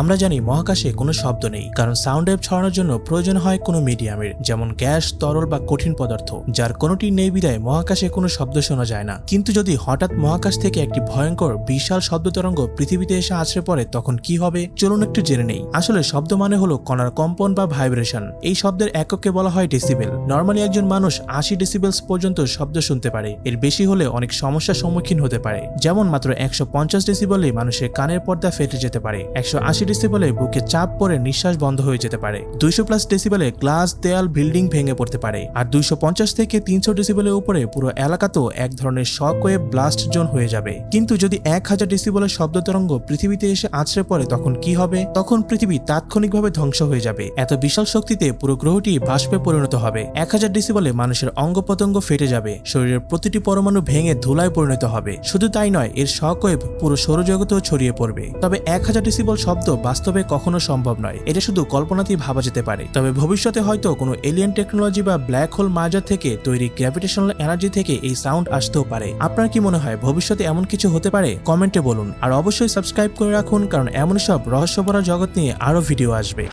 আমরা জানি মহাকাশে কোনো শব্দ নেই, কারণ সাউন্ড ওয়েভ ছড়ানোর জন্য প্রয়োজন হয় কোনো মিডিয়ামের যেমন গ্যাস, তরল বা কঠিন পদার্থ, যার কোনোটি নেই বিদায় মহাকাশে কোনো শব্দ শোনা যায় না। কিন্তু যদি হঠাৎ মহাকাশ থেকে একটি ভয়ঙ্কর, বিশাল শব্দ তরঙ্গ পৃথিবীতে এসে আছড়ে পড়ে, তখন কি হবে? চলুন একটু জেনে নেই। আসলে শব্দ মানে হলো কণার কম্পন বা ভাইব্রেশন এই শব্দের এককে বলা হয় ডেসিবেল নর্মালি একজন মানুষ আশি ডেসিবেলস পর্যন্ত শব্দ শুনতে পারে। এর বেশি হলে অনেক সমস্যার সম্মুখীন হতে পারে। যেমন মাত্র একশো পঞ্চাশ ডেসিবেলে মানুষের কানের পর্দা ফেটে যেতে পারে। একশো আশি ডেসিবেলে বুকে চাপ পড়ে নিঃশ্বাস বন্ধ হয়ে যেতে পারে। দুইশো প্লাস ডেসিবেলে গ্লাস দেয়াল বিল্ডিং ভেঙে পড়তে পারে। আর দুইশো পঞ্চাশ থেকে তিনশো ডেসিবেলের উপরে পুরো এলাকাতেও এক ধরনের শক ওয়েভ ব্লাস্ট জোন হয়ে যাবে। কিন্তু যদি এক হাজার ডেসিবেলের শব্দ তরঙ্গ পৃথিবীতে এসে আছড়ে পড়ে, তখন কি হবে? তখন পৃথিবী তাৎক্ষণিকভাবে ধ্বংস হয়ে যাবে। এত বিশাল শক্তিতে পুরো গ্রহটি বাষ্পে পরিণত হবে। এক হাজার ডেসিবেলে মানুষের অঙ্গ প্রত্যঙ্গ ফেটে যাবে। শরীরের প্রতিটি পরমাণু ভেঙে ধুলায় পরিণত হবে। শুধু তাই নয়, এর শকওয়েভ পুরো সৌরজগতেও ছড়িয়ে পড়বে। তবে এক হাজার ডেসিবল শব্দ বাস্তবে কখনো সম্ভব নয়। এটা শুধু কল্পনাতেই ভাবা যেতে পারে। তবে ভবিষ্যতে হয়তো কোনো এলিয়েন টেকনোলজি বা ব্ল্যাক হোল মার্জার থেকে তৈরি গ্র্যাভিটেশনাল এনার্জি থেকে এই সাউন্ড আসতেও পারে। আপনার কি মনে হয়, ভবিষ্যতে এমন কিছু হতে পারে? কমেন্টে বলুন। আর অবশ্যই সাবস্ক্রাইব করে রাখুন, কারণ এমন সব রহস্য ভরা জগৎ নিয়ে আরও ভিডিও আসবে।